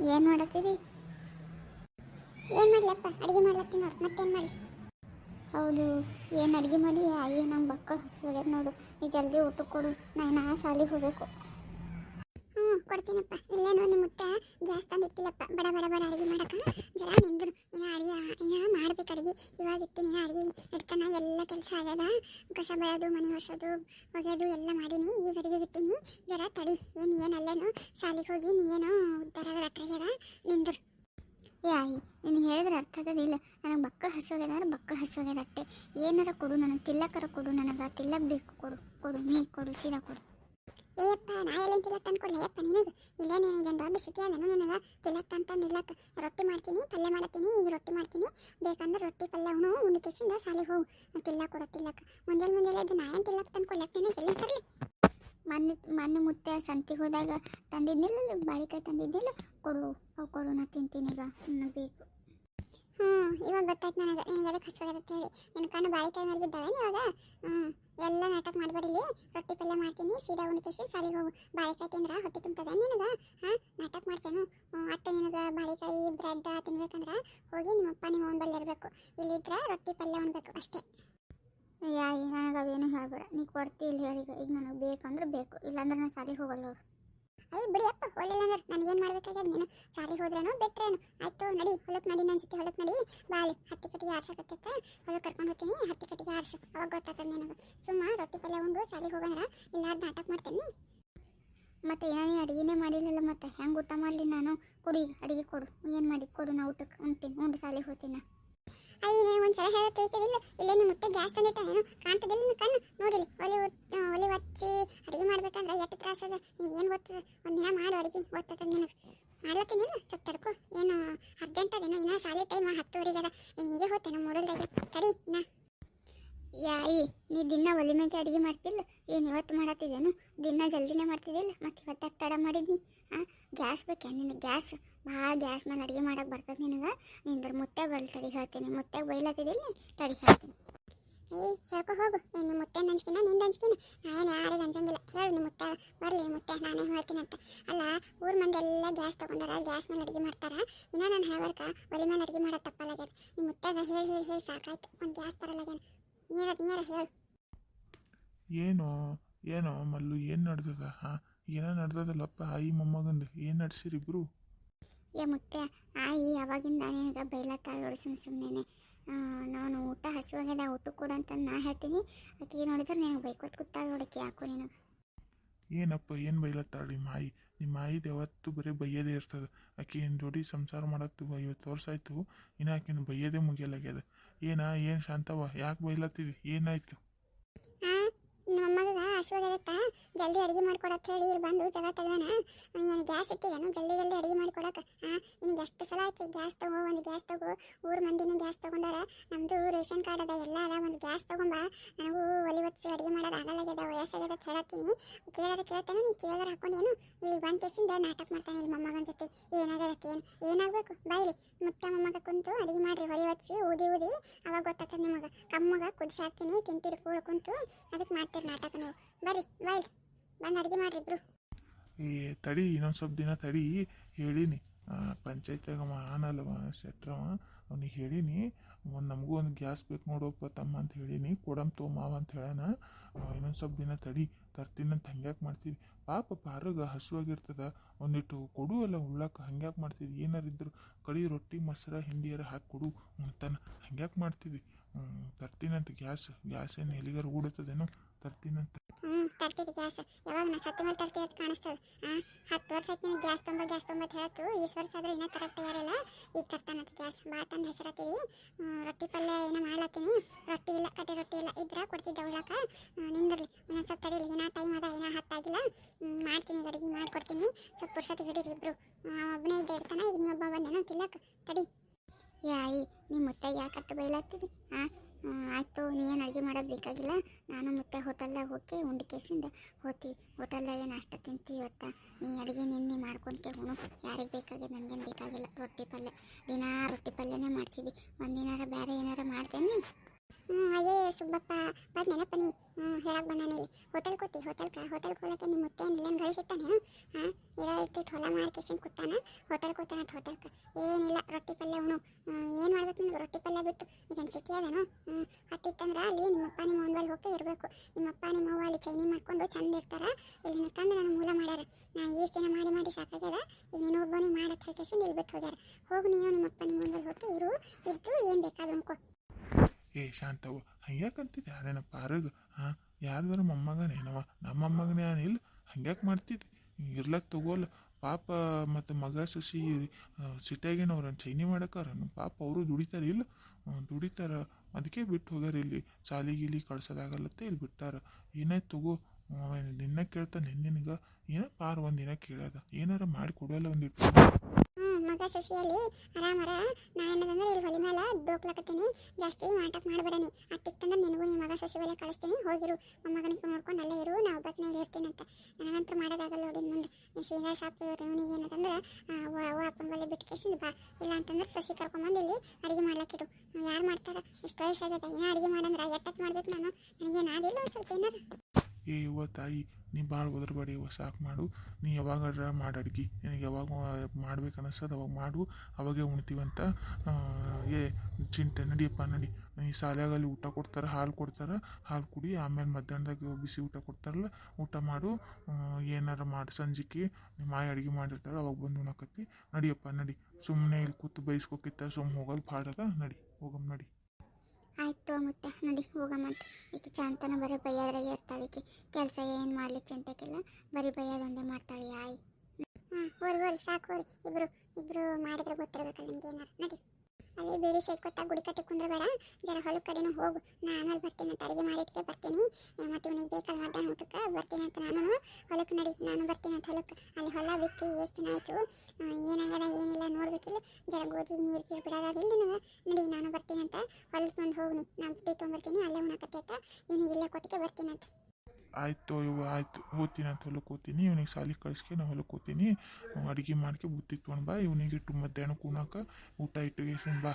ಏನು ಮಾಡತ್ತಿದಿ ಏನ್ ಮಾಡ್ಲಪ್ಪ? ಅಡುಗೆ ಮಾಡ್ಲತ್ತೀನಿ ನೋಡು ಮಾಡಿ? ಹೌದು, ಏನ್ ಅಡಿಗೆ ಮಾಡಿ? ಅಯ್ಯ ನಂಗೆ ಮಕ್ಕಳು ಹಸಿವಾಗ್ಯದ ನೋಡು. ನೀ ಜಲ್ದಿ ಊಟ ಕೊಡು. ನಾನು ಆ ಸಾಲಿ ಹೋಗಬೇಕು. ಹ್ಞೂ, ಕೊಡ್ತೀನಪ್ಪ. ಇಲ್ಲೇನೋ ನಿಮ್ಮ ಮುತ್ತ. ಗ್ಯಾಸ್ ತಂದಿಟ್ಟಿಲ್ಲಪ್ಪ. ಬಡ ಬಡ ಬಡ ಅಡುಗೆ ಮಾಡಕ್ಕ. ಜರ ನಿಂದ್ರು. ಇನ್ನ ಅಡುಗೆ, ಇನ್ನ ಮಾಡ್ಬೇಕು ಅಡುಗೆ. ಇವಾಗ ಇಟ್ಟಿನಿ ಅಡಿಗೆ. ಇಡ್ತಾನ ಎಲ್ಲ ಕೆಲಸ ಆಗ್ಯದ. ಕಸ ಬೆಳೆಯೋದು, ಮನೆ ಹೊಸೋದು ಒಗೆಯೋದು ಎಲ್ಲ ಮಾಡೀನಿ. ಈಗ ಅಡುಗೆ ಜರ ತಡಿ, ಏನು ಏನಲ್ಲೇನು ಸಾಲಿಗೆ ಹೋಗಿ ನೀ ಏನೋ ಉದ್ದಾರ ರಾತ್ರಿಗ್ಯದ ನಿಂದ್ರು. ಯಾಯಿ ನೀನು ಹೇಳಿದ್ರೆ ಅರ್ಥ ಆಗೋದಿಲ್ಲ ನನಗೆ ಮಕ್ಕಳು ಹಸುವಾಗ್ಯದ ಅಂದ್ರೆ ಮಕ್ಕಳು ಹಸುವಾಗ್ಯದ ಅಟ್ಟೆ. ಏನಾರ ಕೊಡು ನನಗೆ ತಿಲ್ಲಕ್ಕರ ಕೊಡು ನನಗೆ ತಿಲ್ಲಕ್ ಬೇಕು ಕೊಡು. ಕೊಡು, ನೀ ಕೊಡು, ಸೀದಾ ಕೊಡು. ಏಯಪ್ಪ ನಾ ಎಲ್ಲ ತಿಲ್ಲಕ್ ತಂದ್ಕೊಡ್ಲಿ? ಅಯ್ಯಪ್ಪ ನಿನಗೆ? ಇಲ್ಲೇನೇನು ಇದೆ ಇದೊಂದು ದೊಡ್ಡ ಸಿಟಿ ಅದನ್ನು ನನಗೆ ತಿಲ್ಲಕ್ ತಂತಂದು ಇಲ್ಲಕ್ಕ ರೊಟ್ಟಿ ಮಾಡ್ತೀನಿ, ಪಲ್ಯ ಮಾಡತ್ತೀನಿ ಈಗ ರೊಟ್ಟಿ ಮಾಡ್ತೀನಿ. ಬೇಕಂದ್ರೆ ರೊಟ್ಟಿ, ಪಲ್ಯ ಅವನು ಉಣ್ಣಿಕೆಸಿಂದ ಸಾಲಿಗೆ ಹೋಗು. ನಾನು ತಿಲ್ಲ ಕೊಡೋ ತಿಲ್ಲಕ್ಕ ಮುಂಜಾನೆ ಮುಂಜಾನೆ ಅದು ನಾ ಏನು ತಿಲ್ಲಕ್ ತಂದ್ಕೊಡ್ಲಕ್ಕ ನಿನಗೆ ಎಲ್ಲಿ ತರಲಿ? ಮೊನ್ನೆ ಮೊನ್ನೆ ಮುತ್ತೆ ಸಂತಿಗೆ ಹೋದಾಗ ತಂದಿದ್ನಿಲ್ಲ ಬಾಳಿಕಾಯಿ ತಂದಿದ್ದಿಲ್ಲ ಕೊಡು, ಅವು ಕೊಡು, ನಾ ತಿಂತೀನಿ ಈಗ ನನಗೆ ಬೇಕು. ಹ್ಞೂ, ಇವಾಗ ಗೊತ್ತಾಯ್ತು ನನಗೆ, ನಿನಗೆ ಎದಕ್ಕೆ ಹಸುವಾಗತ್ತೆ ಹೇಳಿ. ನಿನ್ನ ಕಣ್ಣು ಬಾಳಿಕಾಯಿ ಮೇಲೆ ಇವಾಗ? ಹ್ಞೂ, ಎಲ್ಲ ನಾಟಕ ಮಾಡಬೇಡಿಲಿ ರೊಟ್ಟಿ ಪಲ್ಯ ಮಾಡ್ತೀನಿ, ಸೀದಾ ಉಣ್ಕೇಸಿ ಸಾಲಿಗೆ ಹೋಗು. ಬಾಳಿಕಾಯಿ ತಿಂದ್ರೆ, ಹೊಟ್ಟೆ ತುಂಬ್ತದ ನಿನಗೆ? ಹಾಂ ನಾಟಕ ಮಾಡ್ತೇನು. ಅಟ್ಟು ನಿನಗೆ ಬಾಳಿಕಾಯಿ ಬ್ರೆಡ್ ತಿನ್ಬೇಕಂದ್ರೆ ಹೋಗಿ ನಿಮ್ಮಪ್ಪ ನಿಮ್ಮ ಅವನ ಬಲ್ಲಿ ಇರಬೇಕು. ಇಲ್ಲಿದ್ರೆ ರೊಟ್ಟಿ ಪಲ್ಯ ಉಣ್ಬೇಕು ಅಷ್ಟೇ. ಯಾಯಿ ನನಗೆ ಅವೇನು ಹೇಳ್ಬೇಡ. ನೀ ಕೊಡ್ತಿ ಇಲ್ಲಿ ಹೇಳಿಗ ಈಗ ನನಗೆ ಬೇಕಂದ್ರೆ ಬೇಕು. ಇಲ್ಲಾಂದ್ರೆ ನಾನು ಶಾಲೆಗೆ ಹೋಗಲ್ಲ ನೋಡು. ಅಯ್ಯ ಬಿಡಿಯಪ್ಪ ಒಳ್ಳೆಲ್ಲ ಅಂದ್ರೆ ಏನು ಮಾಡ್ಬೇಕಾಗ್ಯದ ನೀನು? ಶಾಲೆಗೆ ಹೋದ್ರೇನು ಬಿಟ್ರೇನು? ಆಯ್ತು ನಡಿ ಹೊಲಕ್ಕೆ ನಡಿ ನನ್ನ ಜೊತೆ ಹೊಲಕ್ಕೆ ನಡಿ. ಬಾಲಿ ಹತ್ತಿ ಕಟ್ಟಿಗೆ ಆರ್ಸಕತ್ತೈತ ಹೊಲಕ್ಕೆ ಕರ್ಕೊಂಡು ಹೋಗ್ತೀನಿ ಹತ್ತಿ ಕಟ್ಟಿಗೆ ಆರ್ಸು ಅವಾಗ ಗೊತ್ತಾಗ್ತದೆ ನಿನಗೆ. ಸುಮ್ಮ ರೊಟ್ಟಿ ಪಲ್ಯ ಉಂಡು ಶಾಲೆಗೆ ಹೋಗಂದ್ರೆ ಇಲ್ಲಾರ್ದು ನಾಟಕ ಮಾಡ್ತೀನಿ. ಮತ್ತೆ ಏನೇ ಅಡುಗೆನೇ ಮಾಡಿಲ್ಲಲ್ಲ ಮತ್ತೆ? ಹೆಂಗೆ ಊಟ ಮಾಡಲಿ ನಾನು? ಕೊಡಿ ಅಡುಗೆ ಕೊಡು. ಏನು ಮಾಡಿ? ಕೊಡು ನಾ ಊಟಕ್ಕೆ ಉಣ್ತೀನಿ ಉಂಡು ಶಾಲೆಗೆ ಹೋಗ್ತೀನಿ ಅಯ್ಯ ಒಂದು ಒಂದ್ಸಲ ಹೇಳೋ ಇಲ್ಲ ನಿಮ್ಮ ಮುತ್ತೆ ಗ್ಯಾಸ್ ತಂದಿಟ್ಟಾನೇನು ಕಾಣ್ತದಿಲ್ಲ ನಿಮ್ಮ ಕಣ್ಣು. ನೋಡಿರಿ ಒಲಿ ಒಲಿ ಹಚ್ಚಿ ಅಡುಗೆ ಮಾಡ್ಬೇಕಂದ್ರೆ ಎಷ್ಟು ತ್ರಾಸ ಅದ. ಏನು ಒಂದು ದಿನ ಮಾಡು ಅಡುಗೆ, ಗೊತ್ತದ ನಿನಗೆ. ನೀನು? ಸ್ವಲ್ಪ ತಡ್ಕೊ ಏನು ಅರ್ಜೆಂಟ್ ಅದೇನೋ? ಇನ್ನ ಸಾಲಿ ಟೈಮ್ ಹತ್ತುವರೆಗೆ ಅದ. ಹೀಗೆ ಹೋಗ್ತೇನೆ ಮೂಡಲ್ದಾಗೆ ತಡಿ, ಇನ್ನ. ಯಾಯಿ ನೀ ದಿನ ಒಲಿ ಮೇಲೆ ಅಡುಗೆ ಮಾಡ್ತಿಲ್ಲ? ಏನು ಇವತ್ತು ಮಾಡತ್ತಿದ್ದೇನು ದಿನ ಜಲ್ದಿನೇ ಮಾಡ್ತಿದ್ದಿಲ್ಲ? ಮತ್ತೆ ಇವತ್ತು ತಡ ಮಾಡಿದ್ನಿ. ಹಾಂ ಗ್ಯಾಸ್ ಬೇಕೆ ನಿನಗೆ? ಗ್ಯಾಸ್ ಭಾಳ ಗ್ಯಾಸ್ ಮೇಲೆ ಅಡುಗೆ ಮಾಡಕ್ಕೆ ಬರ್ತದೆ ನಿನಗೆ? ನಿಂದ್ರ ಮುತ್ತೆ ಬರ್ಲಿ ತಡಿ, ಹೇಳ್ತೀನಿ. ಮುತ್ತೆ ಬೈಲತ್ತಿದ್ದೀನಿ ತಡಿ, ಹೇಳ್ತೀನಿ. ಏಯ್ ಹೇಳ್ಕೊ ಹೋಗು. ನಿನ್ನ ನಿಮ್ಮ ಮುತ್ತೆ ಹಂಚ್ಕಿನ ನಿಂದ ಹಂಚ್ಕಿನ ನಾನು ಯಾರಿಗೆ ಅಂಜಂಗಿಲ್ಲ ಹೇಳು ನಿಮ್ಮ ಮುತ್ತೆ. ಬರಲಿ ಮುತ್ತೆ, ನಾನೇ ಹೇಳ್ತೀನಿ ಅಂತ. ಅಲ್ಲ, ಊರ ಮಂದಿ ಎಲ್ಲ ಗ್ಯಾಸ್ ತೊಗೊಂಡಾರ? ಗ್ಯಾಸ್ ಮೇಲೆ ಅಡುಗೆ ಮಾಡ್ತಾರ? ಇನ್ನ ನಾನು ಹೇಳ್ಬಾರ್ಕ? ಒಲಿ ಮೇಲೆ ಅಡುಗೆ ಮಾಡೋ ತಪ್ಪಲಾಗ್ಯದ ನಿಮ್ಮ ಮುತ್ತೆಗ ಹೇಳಿ ಹೇಳಿ ಹೇಳಿ, ಸಾಕಾಯ್ತು. ಒಂದು ಗ್ಯಾಸ್ ತರಲಾಗ್ಯಾನ ನೀರ ನೀರ ಹೇಳು. ಏನೋ? ಏನೋ ಮಲ್ಲು, ಏನು ನಡ್ದದ? ಹಾಂ, ಏನೋ ನಡ್ದದಲ್ಲಪ್ಪ? ಈ ಮೊಮ್ಮಗಂದು ಏನು ನಡ್ಸಿರಿ ಇಬ್ರು? ಏ ಮುತ್ತೆ ಆಯಿ ಅವಾಗಿಂದ ನಿನಗೆ ಬೈಲತ್ತಾಳ ನೋಡು ಸುಮ್ಮ ಸುಮ್ಮನೆ ನಾನು ಊಟ ಹಸುವಾಗ್ಯದ ಊಟ ಕೊಡು ಅಂತ ನಾ ಹೇಳ್ತೀನಿ. ಆಕೆ ನೋಡಿದ್ರೆ ನಿನಗೆ ಬೈಕೋತ್ ಕೂತಾಳು ನೋಡಕ್ಕೆ ಯಾಕೋ ನಿನಗೆ ಏನಪ್ಪ ಏನು ಬೈಲತ್ತಾಳು ನಿಮ್ಮ ಆಯಿ ನಿಮ್ಮ ಆಯಿದ ಯಾವತ್ತು ಬರೀ ಬೈಯೋದೇ ಇರ್ತದೆ. ಆಕೆ ಏನು ಜೋಡಿ ಸಂಸಾರ ಮಾಡತ್ತು ಐವತ್ತು ವರ್ಷ ಆಯಿತು ಇನ್ನು ಆಕಿನ ಬೈಯೋದೇ ಮುಗಿಯಲಾಗ್ಯದ. ಏನ ಏನು ಶಾಂತವ ಯಾಕೆ ಬೈಲತ್ತಿದಿ ಏನಾಯ್ತು? ನಮ್ಮ ಮಗಗ ಹಸುವಾಗ್ಯದತ್ತ ಜಲ್ದಿ ಅಡುಗೆ ಮಾಡ್ಕೊಡತ್ತ ಹೇಳಿ, ಇಲ್ಲಿ ಬಂದು ಜಗ ತೆಗ್ದಾನ. ಏನು ಗ್ಯಾಸ್ ಇಟ್ಟಿದ್ದಾನು ಜಲ್ದಿ ಜಲ್ದಿ ಅಡುಗೆ ಮಾಡ್ಕೊಡಕ್ಕೆ ಹಾಂ ನಿನಗೆ ಎಷ್ಟು ಸಲ ಆಯ್ತು? ಗ್ಯಾಸ್ ತಗೋ, ಒಂದು ಗ್ಯಾಸ್ ತಗೋ. ಊರ ಮಂದಿನೇ ಗ್ಯಾಸ್ ತಗೊಂಡಾರ. ನಮ್ಮದು ರೇಷನ್ ಕಾರ್ಡ್ ಅದ, ಎಲ್ಲ ಅದ. ಒಂದು ಗ್ಯಾಸ್ ತಗೊಂಬ. ನನಗೂ ಒಲಿ ಹೊತ್ಸಿ ಅಡುಗೆ ಮಾಡೋದು ಆಗಲ್ಲಾಗ್ಯದ ವಯಸ್ಸಾಗ್ಯದ ಅಂತ ಹೇಳತ್ತೀನಿ. ಕೇಳೋದು ಕೇಳ್ತಾನೆ ನೀ ಕಿವಿಯಾಗಾರ ಹಾಕೊಂಡೇನು? ಇಲ್ಲಿ ಒಂದು ಕೇಸಿಂದ ನಾಟಕ ಮಾಡ್ತಾನೆ ಇಲ್ಲಿ ಮೊಮ್ಮಗನ ಜೊತೆ. ಏನಾಗಿರತ್ತೆ ಏನು? ಏನಾಗಬೇಕು? ಬಾಯಿಲಿ. ಮುತ್ತ ಮೊಮ್ಮಗ ಕುಂತು ಅಡುಗೆ ಮಾಡ್ರಿ, ಒಲಿ ಹೊಚ್ಚಿ ಊದಿ ಊದಿ. ಅವಾಗ ಗೊತ್ತಾಗ್ತದೆ ನಿಮಗೆ. ಕಮ್ಮಗ ಕುದಿಸಾಕ್ತೀನಿ, ತಿಂತೀರಿ, ಕೂಳು ಕುಂತು. ಅದಕ್ಕೆ ಮಾಡ್ತೀರಿ ನಾಟಕ ನೀವು. ಬರ್ರಿ ಮೈಲ್ ಬಂದು ಅಡುಗೆ ಮಾಡ್ರಿ ಇಬ್ರು. ಏ, ತಡಿ, ಇನ್ನೊಂದು ಸ್ವಲ್ಪ ದಿನ ತಡಿ. ಹೇಳೀನಿ. ಪಂಚಾಯತ್ಯಾಗ ಆನಲ್ಲವ ಶೆಟ್ರವ ಅವ್ನಿಗೆ ಹೇಳೀನಿ. ಒಂದು ನಮಗೂ ಒಂದು ಗ್ಯಾಸ್ ಬೇಕು ನೋಡಪ್ಪ ತಮ್ಮ ಅಂತ ಹೇಳೀನಿ. ಕೊಡಮ್ ತೋ ಮಾವ ಅಂತ ಹೇಳಾನ. ಇನ್ನೊಂದು ಸ್ವಲ್ಪ ದಿನ ತಡಿ. ತರ್ತೀನಿ ಅಂತ ಹಂಗ್ಯಾಕೆ ಮಾಡ್ತೀವಿ ಪಾಪ ಪಾರಗ ಹಸುವಾಗಿರ್ತದ. ಒಂದಿಟ್ಟು ಕೊಡು ಅಲ್ಲ, ಉಳ್ಳಾಕ ಹಂಗ್ಯಾಕೆ ಮಾಡ್ತಿದ್ವಿ ಏನಾರಿದ್ರು ಕಡಿ ರೊಟ್ಟಿ, ಮೊಸರ, ಹಿಂಡಿಯಾರ ಹಾಕಿ ಕೊಡು ಅಂತಾನೆ. ಹಂಗ್ಯಾಕೆ ಮಾಡ್ತಿದ್ವಿ ತರ್ತೀನಂತ ಗ್ಯಾಸ್ ಗ್ಯಾಸ್ ಏನು ಎಲ್ಲಿಗಾರು ಊಡುತ್ತದೇನೋ? ತರ್ತೀನಂತ ಹ್ಞೂ ತರ್ತೀರಿ ಗ್ಯಾಸ್. ಯಾವಾಗ ನಾ ಸತ್ತ ಮೇಲೆ ತರ್ತೀವಿ ಅಂತ ಕಾಣಿಸ್ತದೆ. ಹಾಂ ಹತ್ತು ವರ್ಷ ಆಯ್ತು ನೀವು ಗ್ಯಾಸ್ ತುಂಬ ಗ್ಯಾಸ್ ತುಂಬ ಹೇಳ್ತು ಈಸ್ ವರ್ಷ ಆದ್ರೆ ಇನ್ನೂ ತರಕ್ಕೆ ತಯಾರಿಲ್ಲ. ಈಗ ತರ್ತಾನಂತ ಗ್ಯಾಸ್. ಬಾ ತಂದು ಹೆಸರತ್ತೀವಿ ರೊಟ್ಟಿ ಪಲ್ಯ ಏನೋ ಮಾಡ್ಲತ್ತೀನಿ. ರೊಟ್ಟಿ ಇಲ್ಲ ಕಟ್ಟಿ ರೊಟ್ಟಿ ಇಲ್ಲ ಇದ್ರೆ ಕೊಡ್ತಿದ್ದೆ ಉಳ್ಳಾಕ. ನಿಂದಿರಲಿ. ಒಂದೊಂದು ಸ್ವಲ್ಪ ತಡೀಲಿ ಏನೋ ಟೈಮ್ ಅದ ಏನೋ ಹತ್ತಾಗಿಲ್ಲ ಮಾಡ್ತೀನಿ ಈಗ ಅಡುಗೆ, ಮಾಡ್ಕೊಡ್ತೀನಿ. ಸ್ವಲ್ಪ ಪುರ್ಸತಿ ಹಿಡೀರಿ ಇಬ್ರು. ಒಬ್ಬನೇ ಇದ್ದೆ ಇರ್ತಾನೆ, ಈಗ ನೀವೊಬ್ಬ ಬಂದೇನೋ ತಿಲ್ಲಕ್ಕೆ ತಡಿ. ಯಾಯಿ ನಿಮ್ಮ ಮುತ್ತೆ ಯಾಕೆ ಅಟ್ಟು ಬೈಲಾಗ್ತೀವಿ ಹಾಂ ಆಯಿತು, ನೀ ಏನು ಅಡುಗೆ ಮಾಡೋದು ಬೇಕಾಗಿಲ್ಲ? ನಾನು ಮತ್ತೆ ಹೋಟೆಲ್ದಾಗ ಹೋಗಿ ಉಂಡು ಕೇಸಿಂದ ಹೋಗ್ತೀವಿ ಹೋಟೆಲ್ದಾಗ ನಾಷ್ಟ ತಿಂತೀವಿ ಇವತ್ತ. ನೀ ಅಡುಗೆ ನಿನ್ನೆ ಮಾಡ್ಕೊಂತೆ ಉಣು ಯಾರಿಗೆ ಬೇಕಾಗಿದೆ ನನಗೇನು ಬೇಕಾಗಿಲ್ಲ. ರೊಟ್ಟಿ ಪಲ್ಯ. ದಿನಾ ರೊಟ್ಟಿ ಪಲ್ಯನೇ ಮಾಡ್ತೀವಿ ಒಂದಿನಾರ ಬೇರೆ ಏನಾರ ಮಾಡ್ತೇನೆ ಹ್ಞೂ ಅಯ್ಯೇ ಸುಬ್ಬಪ್ಪ ಬಾದ್ ನೆನಪ ನೀ. ಹ್ಞೂ ಹೇಳಕ್ ಬಂದಾನೆ ಇಲ್ಲಿ ಹೋಟೆಲ್ ಕೂತಿ ಹೋಟೆಲ್ಕ ಹೋಟೆಲ್ ಕೂಲಕ್ಕೆ ನಿಮ್ಮ ಮುತ್ತೆ ಇಲ್ಲೇನು ಗಳಿಸಿರ್ತಾನೇನು ಹಾಂ, ಇರ ಇರ್ತಿಟ್ಟು ಹೊಲ ಮಾರ್ಕೇಸಿನ್ ಕೂತಾನ ಹೋಟೆಲ್ ಕೂತಾನ ಹೋಟೆಲ್ಕ ಏನಿಲ್ಲ, ರೊಟ್ಟಿ ಪಲ್ಯ ಉಣು. ಏನು ಮಾಡ್ಬೇಕು ನಿಮ್ಗೆ? ರೊಟ್ಟಿ ಪಲ್ಯ ಬಿಟ್ಟು ಇದನ್ನು ಸಿಕ್ಕಿ ಅದೇನು? ಹ್ಞೂ ಹತ್ತಿತ್ತಂದ್ರೆ ಅಲ್ಲಿ ನಿಮ್ಮಪ್ಪ ನಿಮ್ಮ ಒಂದಲ್ಲಿ ಹೋಗಿ ಇರಬೇಕು. ನಿಮ್ಮಪ್ಪ ನಿಮ್ಮ ಅವ್ವ ಅಲ್ಲಿ ಚೈನಿ ಮಾಡ್ಕೊಂಡು ಚಂದ ಇರ್ತಾರ. ಇಲ್ಲಿ ನಿಂತಂದ್ರೆ ನಾನು ಮೂಲ ಮಾಡ್ಯಾರ. ನಾ ಈ ದಿನ ಮಾಡಿ ಮಾಡಿ ಸಾಕಾಗ್ಯದ. ಈಗ ನೀನು ಒಬ್ಬನಿಗೆ ಮಾಡಕ್ಕೆ ಹೇಳ್ಕೇಸಿಂದ ಇಲ್ಲಿ ಬಿಟ್ಟು ಹೋಗ್ಯಾರ. ಹೋಗಿ ನೀವು ನಿಮ್ಮಪ್ಪ ನಿಮ್ಮ ಒಂದಲ್ಲಿ ಹೋಗಿ ಇರು. ಇದ್ದು ಏನು ಬೇಕಾದ್ರೂ ಅನ್ಕೋ ಏ, ಶಾಂತವ್ವ ಹಂಗ್ಯಾಕಂತಿದ್ದೆ ಯಾರೇನಪ್ಪ ಆರೋಗ್ಯ ಹಾಂ ಯಾರ್ದಾರ ಮೊಮ್ಮಗನೇನವ ನಮ್ಮ ಮೊಮ್ಮಗನೇ ಏನಿಲ್ಲ ಹಂಗ್ಯಾಕೆ ಮಾಡ್ತಿದ್ದೆ? ಇರ್ಲಕ್ ತಗೋಲ್ಲ. ಪಾಪ ಮತ್ತು ಮಗ ಸಸಿ ಸಿಟಿಯಾಗೇನು ಅವ್ರನ್ನ ಚೈನಿ ಮಾಡಕ್ಕಾರ? ಪಾಪ ಅವರು ದುಡಿತಾರೆ, ಇಲ್ಲ? ದುಡಿತಾರ. ಅದಕ್ಕೆ ಬಿಟ್ಟು ಹೋಗ್ಯಾರ ಇಲ್ಲಿ. ಸಾಲಿ ಗೀಲಿ ಕಳ್ಸೋದಾಗಲ್ಲತ್ತೆ ಇಲ್ಲಿ ಬಿಟ್ಟಾರ. ಏನಾಯ್ತು ತಗೋ? ನಿನ್ನ ಕೇಳ್ತಾನೆ ನಿನಗೆ ಏನೋ ಪಾರ್ ಒಂದಿನ ಕೇಳ್ಯದ. ಏನಾರ ಮಾಡಿ ಕೊಡೋಲ್ಲ ಒಂದಿಟ್ಟು ಹ್ಞೂ ಮಗ ಸಸಿಯಲ್ಲಿ ಆರಾಮರ ನಾ ಏನದಂದ್ರೆ ಇಲ್ಲಿ ಹೊಲಿ ಮೇಲೆ ಡೋಕ್ಲಕತ್ತೀನಿ ಜಾಸ್ತಿ ಮಾಟಕ್ ಮಾಡಬೇಡನಿ. ಅಟ್ಟಿತ್ತಂದ್ರೆ ನಿನಗೂ ನಿಮ್ಮ ಮಗ ಸಸಿ ಬೆಲೆ ಕಳಿಸ್ತೀನಿ. ಹೋಗಿರು. ಮೊಮ್ಮಗನಿಗೆ ನೋಡ್ಕೊಂಡು ಅಲ್ಲೇ ಇರು. ನಾ ಒಬ್ಬಕ್ಕೆ ಇಲ್ಲಿ ಇರ್ತೀನಿ ಅಂತ. ನನಗಂತೂ ಮಾಡೋದಾಗಲ್ಲ ನೋಡಿ ಮುಂದೆ. ಸೀದಾ ಸಾಕು ಇವನಿಗೆ ಏನದಂದ್ರೆ ಅಪ್ಪನ ಬಲ್ಲಿ ಬಿಟ್ಟು ಕೇಸಿಂದ ಬಾ. ಇಲ್ಲ ಅಂತಂದ್ರೆ ಸಸಿ ಕರ್ಕೊಂಬಂದು ಇಲ್ಲಿ ಅಡುಗೆ ಮಾಡ್ಲಕ್ಕಿಡು ಯಾರು ಮಾಡ್ತಾರ? ಇಷ್ಟು ವಯಸ್ಸಾಗ್ಯದ. ಏನೋ ಅಡುಗೆ ಮಾಡಂದ್ರೆ ಎಟ್ಟಕ್ಕೆ ಮಾಡ್ಬೇಕು ನಾನು. ನನಗೇನು ಆದಿಲ್ಲ ಒಂದು ಸ್ವಲ್ಪ ಏನಾರ ಏ ತಾಯಿ ನೀ ಭಾಳ ಒದರಬೇಡಿ ಸಾಕು ಮಾಡು. ನೀ ಯಾವಾಗಾರ ಮಾಡಿ ಅಡ್ಗೆ? ನಿನಗೆ ಯಾವಾಗ ಮಾಡ್ಬೇಕು ಅನ್ನಿಸ್ತದೆ ಅವಾಗ ಮಾಡು. ಅವಾಗೇ ಉಣ್ತೀವಂತ ಏ, ಚಿಂತೆ, ನಡಿಯಪ್ಪ, ನಡಿ. ಈ ಶಾಲ್ಯಾಗಲ್ಲಿ ಊಟ ಕೊಡ್ತಾರೆ, ಹಾಲು ಕೊಡ್ತಾರೆ, ಹಾಲು ಕುಡಿ, ಆಮೇಲೆ ಮಧ್ಯಾಹ್ನದಾಗ ಬಿಸಿ ಊಟ ಕೊಡ್ತಾರಲ್ಲ, ಊಟ ಮಾಡು. ಏನಾರ ಮಾಡಿ, ಸಂಜಿಕೆ ನಿಮ್ಮ ಮಾಯ ಅಡುಗೆ ಮಾಡಿರ್ತಾರೆ ಅವಾಗ ಬಂದು ಉಣಕತ್ತಿ. ನಡಿಯಪ್ಪ, ನಡಿ. ಸುಮ್ಮನೆ ಇಲ್ಲಿ ಕೂತು ಬೈಸ್ಕೊಕ್ಕಿತ್ತ ಸುಮ್ಮನೆ ಹೋಗೋದು ಭಾಳದ ನಡಿ. ಹೋಗಮ್, ನಡಿ. ಆಯ್ತು ಮತ್ತೆ ನಡಿ ಹೋಗಮ್ಮಂತ ಈಕೆ ಚಂತನ ಬರೀ ಬೈಯೋದ್ರಾಗೆ ಇರ್ತಾಳೆ. ಈಕೆ ಕೆಲಸ ಏನು ಮಾಡ್ಲಿಕ್ಕೆ ಚಿಂತೆಕಿಲ್ಲ ಬರೀ ಬೈಯೋದೊಂದೇ ಮಾಡ್ತಾಳೆ. ಆಯಿ. ಹ್ಞೂ ಹೋರಿ ಹೋರಿ, ಸಾಕು ಹೋರಿ. ಇಬ್ರು ಇಬ್ರು ಮಾಡಿದ್ರೆ ಗೊತ್ತಿರ್ಬೇಕಲ್ಲ ನಿಮ್ಗೆ ಏನಾರು. ನಡಿ. ಅಲ್ಲಿ ಬೇಡಿ ಸೇರ್ಕೊತಾ ಗುಡಿ ಕಟ್ಟಿ ಕುಂದ್ರಬೇಡ. ಜರ ಹೊಲದ ಕಡೆನೂ ಹೋಗು. ನಾ ಆಮೇಲೆ ಬರ್ತೀನಿ ಅಂತ ಅಡುಗೆ ಮಾಡಿಟ್ಕೆ ಬರ್ತೀನಿ. ಮತ್ತು ಇವನಿಗೆ ಬೇಕಲ್ಲ ಮಧ್ಯಾಹ್ನ ಊಟಕ್ಕೆ? ಬರ್ತೀನಿ ಅಂತ ನಾನು ಹೊಲಕ್ಕೆ ನಡಿ, ನಾನು ಬರ್ತೀನಿ ಅಂತ ಹೊಲಕ್ಕೆ ಅಲ್ಲಿ ಹೊಲ ಬಿಕ್ಕಿ ಎಷ್ಟು ದಿನ ಆಯಿತು? ಏನಾಗದ ಏನಿಲ್ಲ ನೋಡ್ಬೇಕಿಲ್ಲ. ಜರ ಗೋಧಿ, ನೀರು ಕೀರು ನನಗೆ ನಡಿ, ನಾನು ಬರ್ತೀನಿ ಅಂತ. ಹೊಲಕ್ಕೆ ಬಂದು ಹೋಗ್ನಿ. ನಾನು ಬುಟ್ಟಿ ತೊಗೊಂಬರ್ತೀನಿ, ಅಲ್ಲೇ ಉಣಕತ್ತೆ ಅಂತ ಇವನಿಗೆ ಇಲ್ಲೇ ಕೊಟ್ಟಿಗೆ ಬರ್ತೀನಿ ಅಂತ. ಆಯ್ತು, ಇವು ಆಯಿತು ಓದ್ತೀನಿ ಅಂತ ಹೊಲಕ್ಕೆ ಹೋಗ್ತೀನಿ ಇವನಿಗೆ ಸಾಲಿಗೆ ಕಳಿಸ್ಕೆ ನಾ ಹೊಲಕ್ಕೆ ಹೋಗ್ತೀನಿ ಅಡುಗೆ ಮಾಡ್ಕೆ ಬುತ್ತಿ ತೊಗೊಂಡು ಬಾ, ಇವನಿಗೆ ಇಟ್ಟು ಮಧ್ಯಾಹ್ನ ಕೂಣಾಕ ಊಟ ಇಟ್ಟು ಬಾ.